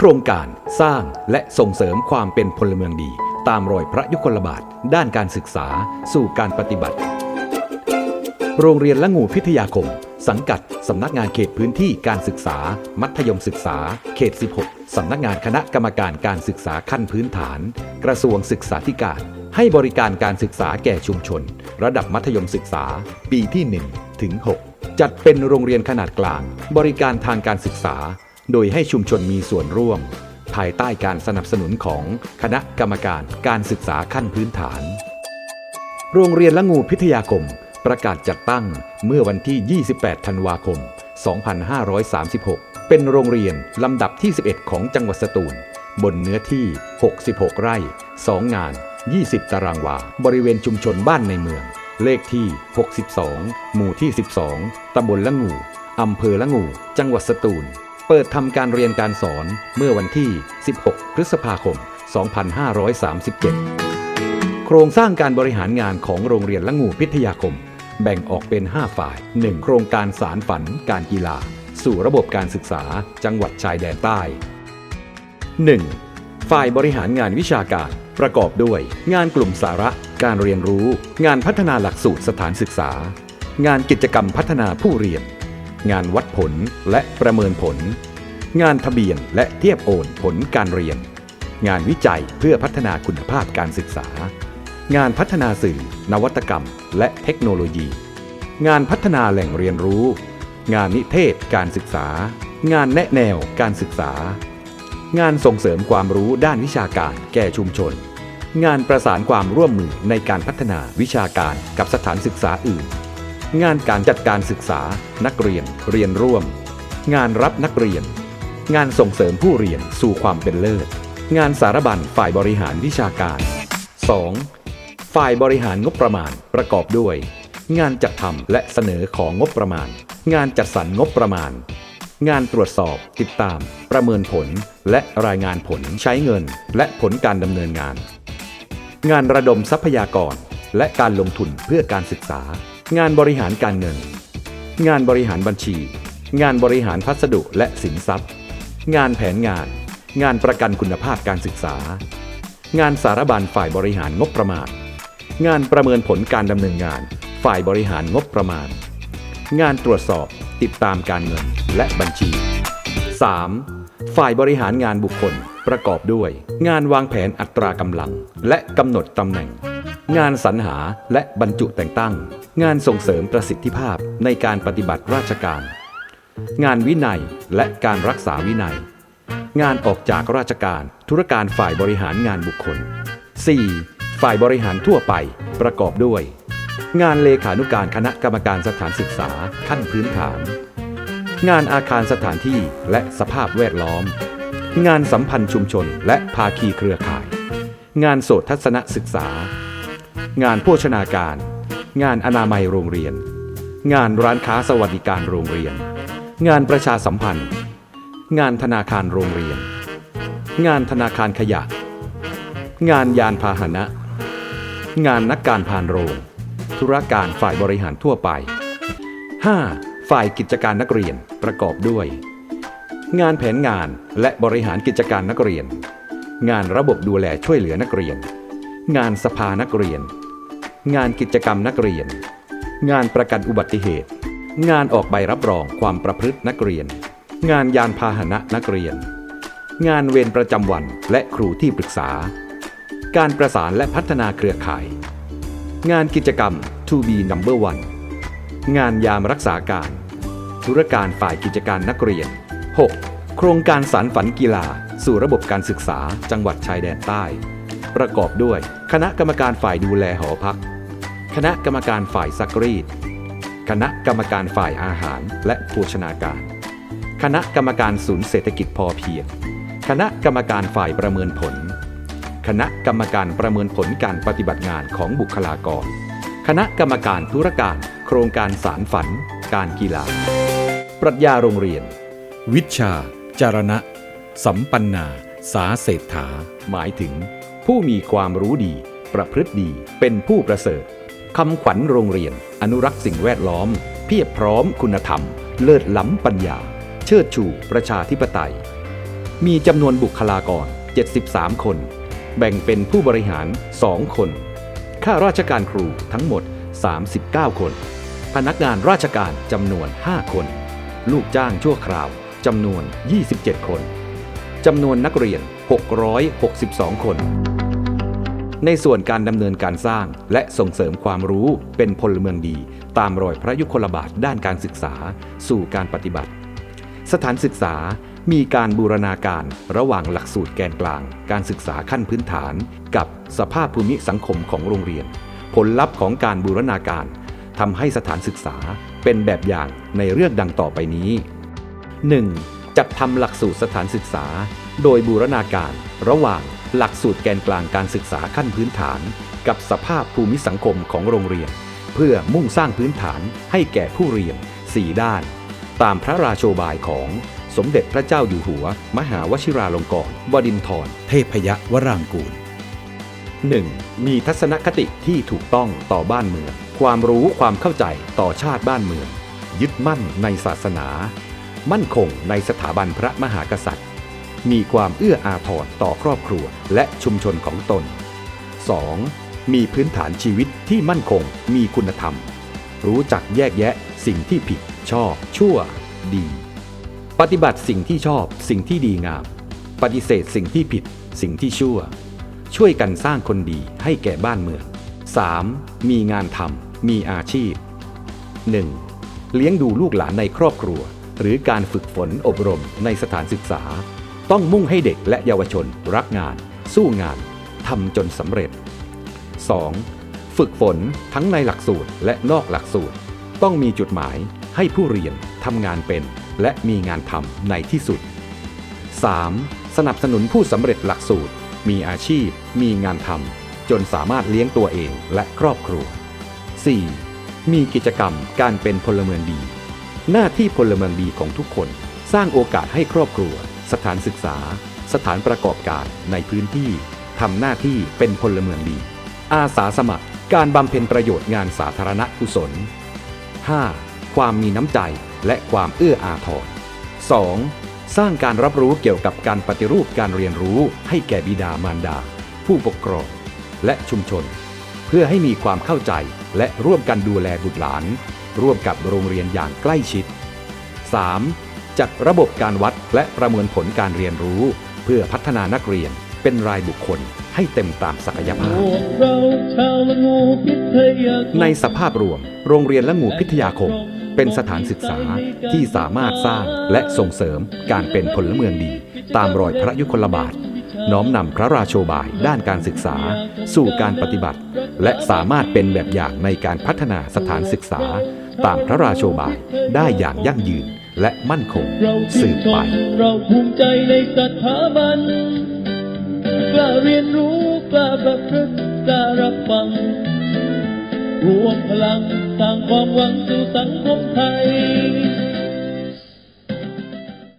โครงการสร้างและส่งเสริมความเป็นพลเมืองดี ตามรอยพระยุคลบาท ด้านการศึกษาสู่การปฏิบัติ โรงเรียนละงูพิทยาคม สังกัดสำนักงานเขตพื้นที่การศึกษา มัธยมศึกษา เขต 16 สำนักงานคณะกรรมการการศึกษาขั้นพื้นฐาน กระทรวงศึกษาธิการ ให้บริการการศึกษาแก่ชุมชน ระดับมัธยมศึกษา ปีที่ 1 ถึง 6 จัดเป็นโรงเรียนขนาดกลาง บริการทางการศึกษา โดยให้ชุมชนมีส่วนร่วม ภายใต้การสนับสนุนของคณะกรรมการการศึกษาขั้นพื้นฐาน โรงเรียนละงูพิทยาคมประกาศจัดตั้งเมื่อวันที่ 28 ธันวาคม 2536 เป็นโรงเรียนลำดับที่ 11 ของจังหวัดสตูล บนเนื้อที่ 66 ไร่ 2 งาน 20 ตารางวา บริเวณชุมชนบ้านในเมือง เลขที่ 62 หมู่ที่ 12 ตำบลละงู อำเภอละงู จังหวัดสตูล เปิดทำการเรียนการสอนเมื่อวันที่ 16 พฤษภาคม 2537 โครงสร้างการบริหารงานของโรงเรียนละงูพิทยาคม แบ่งออกเป็น 5 ฝ่าย 1. โครงการสารฝันการกีฬา สู่ระบบการศึกษาจังหวัดชายแดนใต้ 1. ฝ่ายบริหารงานวิชาการ ประกอบด้วย งานกลุ่มสาระ การเรียนรู้ งานพัฒนาหลักสูตรสถานศึกษา งานกิจกรรมพัฒนาผู้เรียน งานวัดผลและประเมินผล งานทะเบียนและเทียบโอนผลการเรียน งานวิจัยเพื่อพัฒนาคุณภาพการศึกษา งานพัฒนาสื่อ นวัตกรรม และเทคโนโลยี งานพัฒนาแหล่งเรียนรู้ งานนิเทศการศึกษา งานแนะแนวการศึกษา งานส่งเสริมความรู้ด้านวิชาการแก่ชุมชน งานประสานความร่วมมือในการพัฒนาวิชาการกับสถานศึกษาอื่น งานการจัดการศึกษา นักเรียน เรียนร่วม งานรับนักเรียน งานส่งเสริมผู้เรียนสู่ความเป็นเลิศ งานสารบัญฝ่ายบริหารวิชาการ 2. ฝ่ายบริหารงบประมาณประกอบด้วย งานจัดทำและเสนอของงบประมาณ งานจัดสรรงบประมาณ งานตรวจสอบ ติดตาม ประเมินผล และรายงานผลใช้เงิน และผลการดำเนินงาน งานระดมทรัพยากร และการลงทุนเพื่อการศึกษา งานบริหารการเงิน งานบริหารบัญชี งานบริหารพัสดุและสินทรัพย์ งานแผนงาน งานประกันคุณภาพการศึกษา งานสารบัญฝ่ายบริหารงบประมาณ งานประเมินผลการดำเนินงาน ฝ่ายบริหารงบประมาณ งานตรวจสอบติดตามการเงินและบัญชี 3. ฝ่ายบริหารงานบุคคลประกอบด้วย งานวางแผนอัตรากำลัง และกำหนดตำแหน่ง งานสรรหาและบรรจุแต่งตั้ง งานส่งเสริมประสิทธิภาพในการปฏิบัติราชการ งานวินัยและการรักษาวินัย งานออกจากราชการธุรการฝ่ายบริหารงานบุคคล 4. ฝ่ายบริหารทั่วไปประกอบด้วย งานเลขานุการคณะกรรมการสถานศึกษาขั้นพื้นฐาน งานอาคารสถานที่และสภาพแวดล้อม งานสัมพันธ์ชุมชนและภาคีเครือข่าย งานโสตทัศนศึกษา งานโภชนาการ งานอนามัยโรงเรียน งานร้านค้าสวัสดิการโรงเรียน งานประชาสัมพันธ์ งานธนาคารโรงเรียน งานธนาคารขยะ งานยานพาหนะ งานนักการพานโรง ธุรการฝ่ายบริหารทั่วไป 5. ฝ่ายกิจการนักเรียนประกอบด้วย งานแผนงานและบริหารกิจการนักเรียน งานระบบดูแลช่วยเหลือนักเรียน งานสภานักเรียน งานกิจกรรมนักเรียน งานประกันอุบัติเหตุ งานออกใบรับรองความประพฤตินักเรียน งานยานพาหนะนักเรียน งานเวรประจำวันและครูที่ปรึกษา การประสานและพัฒนาเครือข่าย งานกิจกรรม To be number one งานยามรักษาการ ธุรการฝ่ายกิจการนักเรียน 6. โครงการสารฝันกีฬา สู่ระบบการศึกษาจังหวัดชายแดนใต้ ประกอบด้วย คณะกรรมการฝ่ายดูแลหอพัก คณะกรรมการฝ่ายซักรีด คณะกรรมการฝ่ายอาหารและโภชนาการ คณะกรรมการศูนย์เศรษฐกิจพอเพียง คณะกรรมการฝ่ายประเมินผล คณะกรรมการประเมินผลการปฏิบัติงานของบุคลากร คณะกรรมการธุรการ โครงการสารฝัน การกีฬา ปรัชญาโรงเรียน วิชา จารณะ สัมปันนา สาเศรษฐา หมายถึง ผู้มีความรู้ดี ประพฤติดี เป็นผู้ประเสริฐ คำขวัญโรงเรียน อนุรักษ์สิ่งแวดล้อม เพียบพร้อมคุณธรรม เลิศล้ำปัญญา เชิดชูประชาธิปไตย มีจำนวนบุคลากร 73 คน แบ่งเป็นผู้บริหาร 2 คน ข้าราชการครูทั้งหมด 39 คน พนักงานราชการจำนวน 5 คน ลูกจ้างชั่วคราวจำนวน 27 คนจำนวนนักเรียน 662 คน ในส่วนการดำเนินการสร้าง และส่งเสริมความรู้เป็นพลเมืองดี ตามรอยพระยุคลบาทด้านการศึกษา สู่การปฏิบัติ สถานศึกษามีการบูรณาการระหว่างหลักสูตรแกนกลาง การศึกษาขั้นพื้นฐาน กับสภาพภูมิสังคมของโรงเรียน ผลลัพธ์ของการบูรณาการทำให้สถานศึกษาเป็นแบบอย่างในเรื่องดังต่อไปนี้ 1. จัดทำหลักสูตรสถานศึกษา โดยบูรณาการระหว่าง หลักสูตรแกนกลางการศึกษาขั้นพื้นฐาน กับสภาพภูมิสังคมของโรงเรียน เพื่อมุ่งสร้างพื้นฐานให้แก่ผู้เรียน 4 ด้าน ตามพระราโชบายของสมเด็จพระเจ้าอยู่หัว มหาวชิราลงกรณ์บดินทรเทพยวรางกูล 1. มีทัศนคติที่ถูกต้องต่อบ้านเมือง ความรู้ความเข้าใจต่อชาติบ้านเมือง ยึดมั่นในศาสนา มั่นคงในสถาบันพระมหากษัตริย์ มีความเอื้ออาทรต่อครอบครัวและชุมชนของตน 2. มีพื้นฐานชีวิตที่มั่นคงมีคุณธรรม รู้จักแยกแยะสิ่งที่ผิด ชอบ ชั่ว ดี ปฏิบัติสิ่งที่ชอบ สิ่งที่ดีงาม ปฏิเสธสิ่งที่ผิด สิ่งที่ชั่ว ช่วยกันสร้างคนดีให้แก่บ้านเมือง 3. มีงานทำมีอาชีพ 1. เลี้ยงดูลูกหลานในครอบครัว หรือการฝึกฝนอบรมในสถานศึกษา ต้องมุ่งให้เด็กและเยาวชน รักงาน สู้งานทำจนสำเร็จ 2. ฝึกฝนทั้งในหลักสูตรและนอกหลักสูตร ต้องมีจุดหมายให้ผู้เรียนทำงานเป็น และมีงานทำในที่สุด 3. สนับสนุนผู้สำเร็จหลักสูตร มีอาชีพ มีงานทำจนสามารถเลี้ยงตัวเองและครอบครัว 4. มีกิจกรรมการเป็นพลเมืองดี หน้าที่พลเมืองดีของทุกคน สร้างโอกาสให้ครอบครัว สถานศึกษา สถานประกอบการในพื้นที่ทำหน้าที่เป็นพลเมืองดี อาสาสมัคร การบำเพ็ญประโยชน์งานสาธารณกุศล 5. ความมีน้ำใจและความเอื้ออาทร 2. สร้างการรับรู้เกี่ยวกับการปฏิรูปการเรียนรู้ให้แก่บิดามารดา ผู้ปกครอง และชุมชน เพื่อให้มีความเข้าใจและร่วมกันดูแลบุตรหลาน ร่วมกับโรงเรียนอย่างใกล้ชิด 3. จัดระบบการวัดและประเมินผลการเรียนรู้ เพื่อพัฒนานักเรียนเป็นรายบุคคลให้เต็มตามศักยภาพ ในสภาพรวม โรงเรียนและงูพิทยาคม เป็นสถานศึกษาที่สามารถสร้างและส่งเสริมการเป็นพลเมืองดี ตามรอยพระยุคลบาท น้อมนำพระราโชบายด้านการศึกษา สู่การปฏิบัติ และสามารถเป็นแบบอย่างในการพัฒนาสถานศึกษา ตามพระราโชบายได้อย่างยั่งยืน และมั่นคงเราสืชื่นบชไปมเราภูมิใจในสถาบันกล้าเรียนรู้กล้าประพฤติกล้ารับฟัง รวมพลังสร้างความหวังสู่สังคมไทย